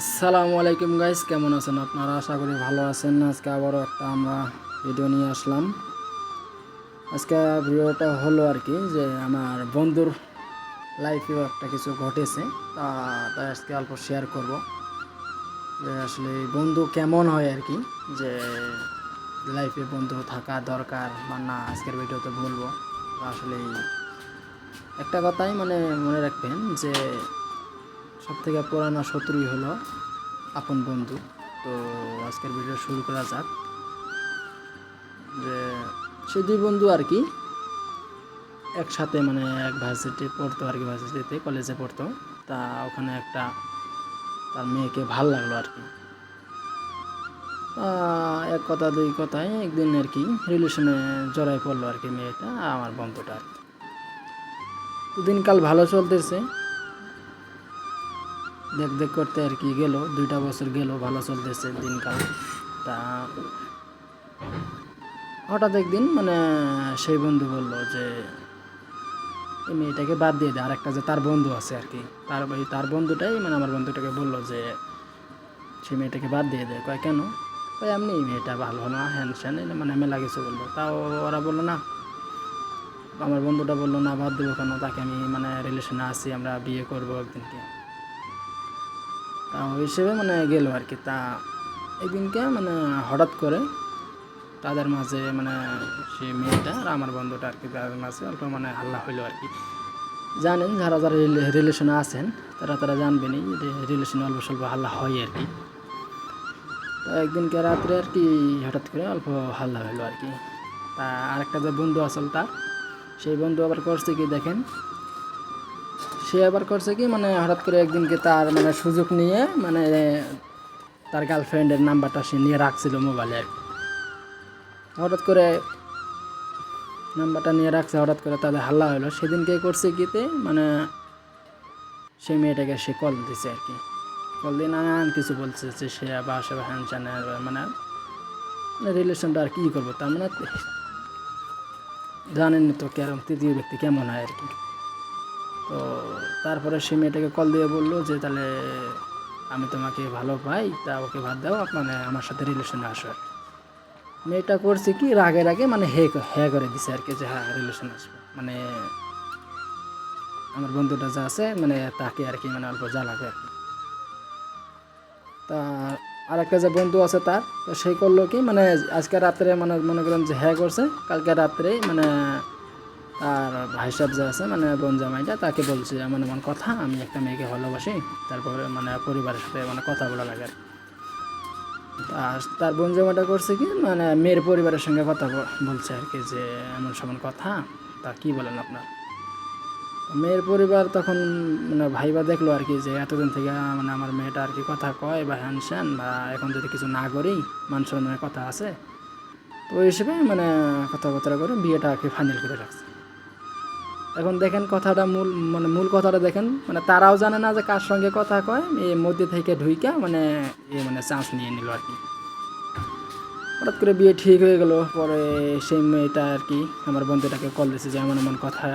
আসসালামু আলাইকুম গাইস কেমন আছেন আপনারা? আশা করি ভালো আছেন। আজকে আবারও একটা আমরা ভিডিও নিয়ে আসলাম। আজকে ভিডিওটা হলো আর কি যে আমার বন্ধুর লাইফেও একটা কিছু ঘটেছে, তা তাই আজকে অল্প শেয়ার করব। যে আসলে বন্ধু কেমন হয় আর কি, যে লাইফে বন্ধু থাকা দরকার বা না, আজকের ভিডিওতে বলব। আসলে একটা কথাই মানে মনে রাখবেন যে সব থেকে পুরানো শত্রুই হলো আপন বন্ধু। তো আজকের ভিডিও শুরু করা যাক। যে সে দুই বন্ধু আর কি, একসাথে মানে এক ভার্সিটি পড়তো আর কি, ভার্সিটিতে, কলেজে পড়তো। তা ওখানে একটা তার মেয়েকে ভালো লাগল আর কি। এক কথা, দুই কথায় একদিন আর কি রিলেশনে জড়াই পড়ল আর কি মেয়েটা, আমার বন্ধুটা আর কি। দিনকাল ভালো চলতেছে। দেখ দেখ করতে আর কি গেল, দুইটা বছর গেল, ভালো চলতেছে দিনকাল। তা হঠাৎ একদিন মানে সেই বন্ধু বলল যে, এই মেয়েটাকে বাদ দিয়ে দেয় আর একটা যে তার বন্ধু আছে আর কি। তার ওই তার বন্ধুটাই মানে আমার বন্ধুটাকে বলল যে, সেই মেয়েটাকে বাদ দিয়ে দেয় কয়, কেন? কয়, এমনি মেয়েটা ভালো না হ্যান স্যান মানে মেলা কিছু বলল। তাও ওরা বলল, না। আমার বন্ধুটা বলল, না, বাদ দেবো কেন? তাকে আমি মানে রিলেশনে আছি, আমরা বিয়ে করব একদিনকে। তা ওই হিসেবে মানে গেল আর কি তা একদিনকে মানে হঠাৎ করে তাদের মাঝে মানে সেই মেয়েটা আর আমার বন্ধুটা আর কি তাদের মাঝে অল্প মানে হাল্লা হইল আর কি জানেন যারা যারা রিলেশনে আছেন, তারা তারা জানবেনই যে রিলেশনে অল্প স্বল্প হাল্লা হয় আর কি তা একদিনকে রাত্রে আর কি হঠাৎ করে অল্প হাল্লা হইল আর কি তা আরেকটা যে বন্ধু আসল তার, সেই বন্ধু আবার করছে কি দেখেন? সে আবার করছে কি মানে হঠাৎ করে একদিনকে তার মানে সুযোগ নিয়ে মানে তার গার্লফ্রেন্ডের নাম্বারটা সে নিয়ে রাখছিল মোবাইলে। হঠাৎ করে নাম্বারটা নিয়ে রাখছে, হঠাৎ করে তাদের হাল্লা হলো। সেদিনকে করছে কিতে মানে সেই মেয়েটাকে সে কল দিছে আর কি। কল দিয়ে নানান কিছু বলছে যে সে আবার সে হ্যান চ্যান মানে রিলেশনটা আর কি করব, তার মানে জানেন তো কেরম তৃতীয় ব্যক্তি কেমন হয় আর কি। তো তারপরে সে মেয়েটাকে কল দিয়ে বলল যে, তাহলে আমি তোমাকে ভালো পাই, তা ওকে বাদ দাও মানে আমার সাথে রিলেশনে আসো আর। মেয়েটা করছে কি, রাগে রাগে মানে হে হে করে দিছে আর কি যে হ্যাঁ রিলেশন আসবে মানে আমার বন্ধুটা যা আছে মানে তাকে আর কি মানে অল্প জ্বালাবে আর কি তা আরেকটা যে বন্ধু আছে তার, তো সে করল কি মানে আজকে রাত্রে মানে মনে করেন যে হ্যাঁ করছে, কালকে রাত্রেই মানে আর ভাই সাহেব যে আছে মানে বোন জামাইটা, তাকে বলছে, এমন এমন কথা, আমি একটা মেয়েকে ভালোবাসি, তারপরে মানে পরিবারের সাথে মানে কথা বলা লাগে আর তার বোন জামাইটা করছে কি মানে মেয়ের পরিবারের সঙ্গে কথা বলছে আর কি যে, এমন সমান কথা, তা কি বলেন আপনার? মেয়ের পরিবার তখন মানে ভাইবা দেখল আর কি যে, এতদিন থেকে মানে আমার মেয়েটা আর কি কথা কয় বা হ্যান স্যান বা এখন যদি কিছু না করি, মান সম্মানের কথা আছে। তো ওই হিসেবে মানে কথাবার্তা করে বিয়েটা আর কি ফাইনাল করে রাখছে। এখন দেখেন কথাটা মূল মানে মূল কথাটা দেখেন মানে তারাও জানে না যে কার সঙ্গে কথা কয়, এই মধ্যে থেকে ঢুইকা মানে এ মানে চান্স নিয়ে নিল আর কি। হঠাৎ করে বিয়ে ঠিক হয়ে গেল, পরে সেই মেয়েটা আর কি, আমার বন্ধুটাকে কল দিয়েছে যে এমন এমন কথা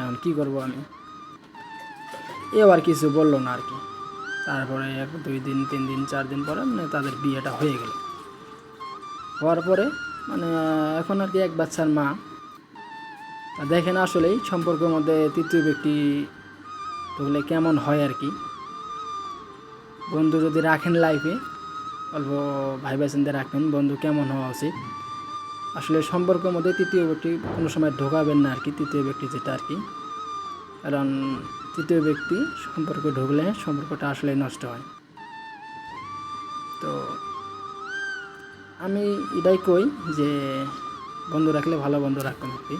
এখন কী করব আমি? এও আর কিছু বলল না আর কি। তারপরে এক, দুই দিন, তিন দিন, চার দিন পরে মানে তাদের বিয়েটা হয়ে গেল। হওয়ার পরে মানে এখন আর কি এক বাচ্চার মা। দেখেন আসলেই সম্পর্কের মধ্যে তৃতীয় ব্যক্তি থাকলে কেমন হয় আর কি? বন্ধু যদি রাখেন লাইফে অল্প ভাই বাসিন্দা রাখবেন, বন্ধু কেমন হওয়া উচিত? আসলে সম্পর্কের মধ্যে তৃতীয় ব্যক্তি কোনো সময় ঢোকাবেন না আর কি, তৃতীয় ব্যক্তি যেটা আর কি। কারণ তৃতীয় ব্যক্তি সম্পর্কে ঢুকলে সম্পর্কটা আসলে নষ্ট হয়। তো আমি এটাই কই যে বন্ধু রাখলে ভালো বন্ধু রাখবেন আর কি।